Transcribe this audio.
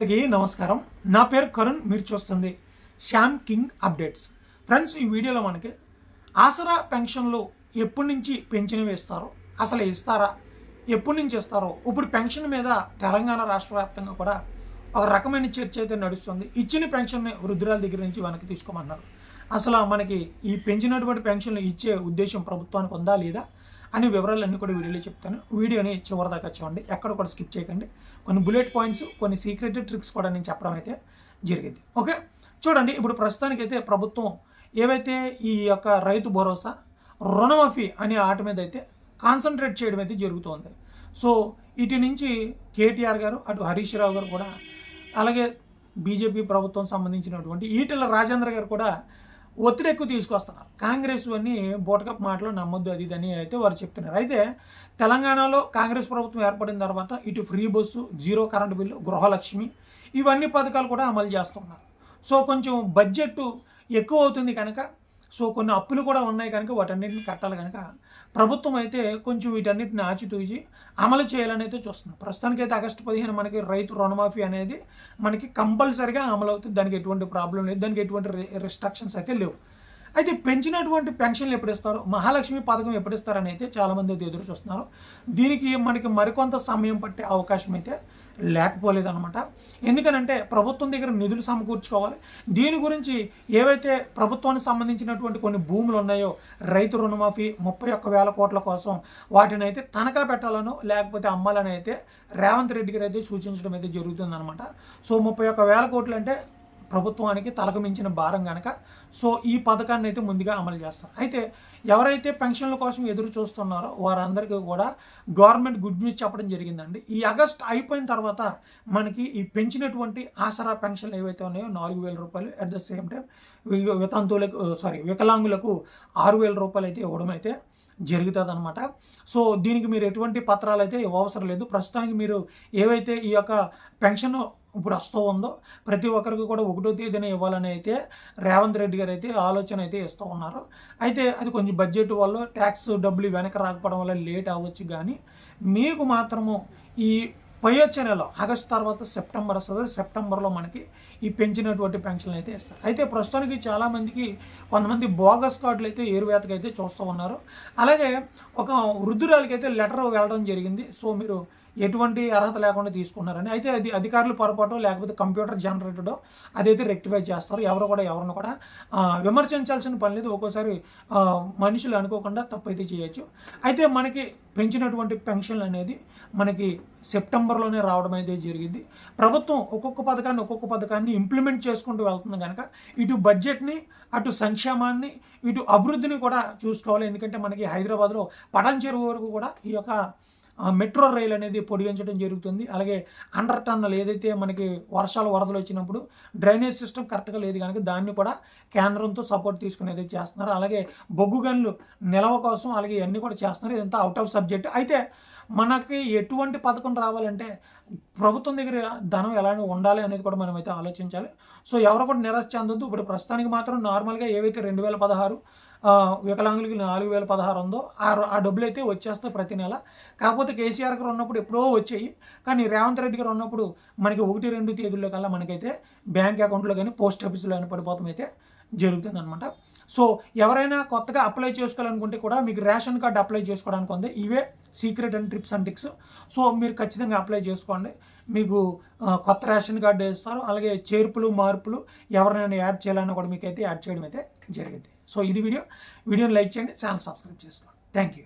అందరికీ నమస్కారం. నా పేరు కరుణ్ మీరు చూస్తుంది శ్యామ్ కింగ్ అప్డేట్స్. ఫ్రెండ్స్ ఈ వీడియోలో మనకి ఆసరా పెన్షన్లు ఎప్పటి నుంచి పెన్షన్ వేస్తారో అసలు ఇస్తారా ఎప్పటి నుంచి ఇస్తారో ఇప్పుడు పెన్షన్ మీద తెలంగాణ రాష్ట్ర వ్యాప్తంగా కూడా ఒక రకమైన చర్చ అయితే నడుస్తుంది. ఇచ్చిన పెన్షన్ని వృద్ధురాల దగ్గర నుంచి వెనక్కి తీసుకోమన్నారు. అసలు మనకి ఈ పెంచినటువంటి పెన్షన్లు ఇచ్చే ఉద్దేశం ప్రభుత్వానికి ఉందా లేదా? అనే వివరాలన్నీ కూడా వీడియోలో చెప్తాను. వీడియోని చివరి దాకా చూడండి. ఎక్కడ కూడా స్కిప్ చేయకండి. కొన్ని బుల్లెట్ పాయింట్స్ కొన్ని సీక్రెట్ ట్రిక్స్ కూడా నేను చెప్పడం అయితే జరిగింది. ఓకే? చూడండి ఇప్పుడు ప్రస్తుతానికైతే ప్రభుత్వం ఏవైతే ఈ యొక్క రైతు భరోసా రుణమాఫీ అనే ఆట మీద అయితే కాన్సన్ట్రేట్ చేయడం అయితే జరుగుతోంది. సో ఇటు నుంచి కేటీఆర్ గారు అటు హరీష్ రావు గారు కూడా అలాగే బీజేపీ ప్రభుత్వం సంబంధించినటువంటి ఈటల రాజేంద్ర గారు కూడా ఒత్తిడి ఎక్కువ తీసుకొస్తున్నారు. కాంగ్రెస్ అన్ని బోటకప్ మాటలు నమ్మొద్దు అది అని అయితే వారు చెప్తున్నారు. అయితే తెలంగాణలో కాంగ్రెస్ ప్రభుత్వం ఏర్పడిన తర్వాత ఇటు free bus zero current bill Gruhalakshmi ఇవన్నీ పథకాలు కూడా అమలు చేస్తున్నారు. సో కొంచెం బడ్జెట్ ఎక్కువ అవుతుంది కనుక సో కొన్ని అప్పులు కూడా ఉన్నాయి కనుక వాటన్నిటిని కట్టాలి కనుక ప్రభుత్వం అయితే కొంచెం వీటన్నిటిని ఆచితూచి అమలు చేయాలని అయితే చూస్తుంది. ప్రస్తుతానికి అయితే ఆగస్టు పదిహేను మనకి రైతు రుణమాఫీ అనేది మనకి కంపల్సరిగా అమలు అవుతుంది దానికి ఎటువంటి ప్రాబ్లం లేదు. దానికి ఎటువంటి రిస్ట్రక్షన్స్ అయితే లేవు. అయితే పెంచినటువంటి పెన్షన్లు ఎప్పుడు ఇస్తారు మహాలక్ష్మి పథకం ఎప్పుడు ఇస్తారని అయితే చాలామంది అయితే ఎదురు చూస్తున్నారు. దీనికి మనకి మరికొంత సమయం పట్టే అవకాశం అయితే లేకపోలేదన్నమాట. ఎందుకనంటే ప్రభుత్వం దగ్గర నిధులు సమకూర్చుకోవాలి. దీని గురించి ఏవైతే ప్రభుత్వానికి సంబంధించినటువంటి కొన్ని భూములు ఉన్నాయో రైతు రుణమాఫీ ముప్పై ఒక్క వేల కోట్ల కోసం వాటిని అయితే తనఖా పెట్టాలనో లేకపోతే అమ్మాలని అయితే రేవంత్ రెడ్డి గారు అయితే సూచించడం అయితే జరుగుతుందన్నమాట. సో ముప్పై ఒక్క వేల కోట్లు అంటే ప్రభుత్వానికి తలకు మించిన భారం కనుక సో ఈ పథకాన్ని అయితే ముందుగా అమలు చేస్తారు. అయితే ఎవరైతే పెన్షన్ల కోసం ఎదురు చూస్తున్నారో వారందరికీ కూడా గవర్నమెంట్ గుడ్ న్యూస్ చెప్పడం జరిగిందండి. ఈ ఆగస్ట్ అయిపోయిన తర్వాత మనకి ఈ పెంచినటువంటి ఆసరా పెన్షన్లు ఏవైతే ఉన్నాయో నాలుగు వేల రూపాయలు అట్ ద సేమ్ టైం వితంతువులకు సారీ వికలాంగులకు ఆరు వేల రూపాయలు అయితే ఇవ్వడం అయితే జరుగుతుంది అనమాట సో దీనికి మీరు ఎటువంటి పత్రాలు అయితే ఇవ్వవసరం లేదు. ప్రస్తుతానికి మీరు ఏవైతే ఈ యొక్క పెన్షన్ ఇప్పుడు వస్తూ ఉందో ప్రతి ఒక్కరికి కూడా ఒకటో తేదీన ఇవ్వాలని అయితే రేవంత్ రెడ్డి గారు అయితే ఆలోచన అయితే ఇస్తూ ఉన్నారు. అయితే అది కొంచెం బడ్జెట్ వల్ల ట్యాక్స్ డబ్బులు వెనక రాకపోవడం వల్ల లేట్ అవ్వచ్చు కానీ మీకు మాత్రము ఈ పై వచ్చే నెల ఆగస్ట్ తర్వాత సెప్టెంబర్ వస్తుంది. సెప్టెంబర్లో మనకి ఈ పెంచినటువంటి పెన్షన్లు అయితే ఇస్తారు. అయితే ప్రస్తుతానికి చాలామందికి కొంతమంది బోగస్ కార్డులు అయితే ఏరువేతకి అయితే చూస్తూ ఉన్నారు. అలాగే ఒక వృద్ధురాలకి అయితే లెటర్ వెళ్ళడం జరిగింది. సో మీరు ఎటువంటి అర్హత లేకుండా తీసుకున్నారని అయితే అది అధికారులు పొరపాటు లేకపోతే కంప్యూటర్ జనరేటెడో అదైతే రెక్టిఫై చేస్తారు ఎవరు కూడా ఎవరిని కూడా విమర్శించాల్సిన పని లేదు. ఒక్కోసారి మనుషులు అనుకోకుండా తప్పు అయితే చేయొచ్చు. అయితే మనకి పెంచినటువంటి పెన్షన్లు అనేది మనకి సెప్టెంబర్లోనే రావడం అయితే జరిగింది. ప్రభుత్వం ఒక్కొక్క పథకాన్ని ఒక్కొక్క పథకాన్ని ఇంప్లిమెంట్ చేసుకుంటూ వెళ్తుంది కనుక ఇటు బడ్జెట్ని అటు సంక్షేమాన్ని ఇటు అభివృద్ధిని కూడా చూసుకోవాలి. ఎందుకంటే మనకి హైదరాబాద్లో పటాన్ చెరువు వరకు కూడా ఈ యొక్క మెట్రో రైల్ అనేది పొడిగించడం జరుగుతుంది. అలాగే అండర్ టన్నల్ ఏదైతే మనకి వర్షాలు వరదలు వచ్చినప్పుడు డ్రైనేజ్ సిస్టమ్ కరెక్ట్గా లేదు కనుక దాన్ని కూడా కేంద్రంతో సపోర్ట్ తీసుకునేది చేస్తున్నారు. అలాగే బొగ్గు గన్లు నిలవ కోసం అలాగే ఇవన్నీ కూడా చేస్తున్నారు. ఇదంతా అవుట్ ఆఫ్ సబ్జెక్ట్ అయితే మనకి ఎటువంటి పథకం రావాలంటే ప్రభుత్వం దగ్గర ధనం ఎలా ఉండాలి అనేది కూడా మనం అయితే ఆలోచించాలి. సో ఎవరు కూడా నిరాశ చెందొద్దు. ఇప్పుడు ప్రస్తుతానికి మాత్రం నార్మల్గా ఏవైతే రెండు వేల పదహారు వికలాంగులకి నాలుగు వేల పదహారు ఉందో ఆ ఆ డబ్బులు అయితే వచ్చేస్తాయి ప్రతి నెల. కాకపోతే కేసీఆర్ గారు ఉన్నప్పుడు ఎప్పుడో వచ్చాయి. కానీ రేవంత్ రెడ్డి గారు ఉన్నప్పుడు మనకి ఒకటి రెండు తేదీల్లో కల్లా మనకైతే బ్యాంక్ అకౌంట్లో కానీ పోస్ట్ ఆఫీస్లో కానీ పడిపోతాం అయితే జరుగుతుంది అనమాట సో ఎవరైనా కొత్తగా అప్లై చేసుకోవాలనుకుంటే కూడా మీకు రేషన్ కార్డు అప్లై చేసుకోవడానికి ఉంది. ఇవే secret and trips and ticks. So మీరు ఖచ్చితంగా అప్లై చేసుకోండి. మీకు కొత్త రేషన్ కార్డు వేస్తారు. అలాగే చేర్పులు మార్పులు ఎవరైనా యాడ్ చేయాలన్నా కూడా మీకు అయితే యాడ్ చేయడం అయితే జరిగింది. సో ఇది వీడియో. వీడియోని లైక్ చేయండి ఛానల్ సబ్స్క్రైబ్ చేసుకోండి. Thank you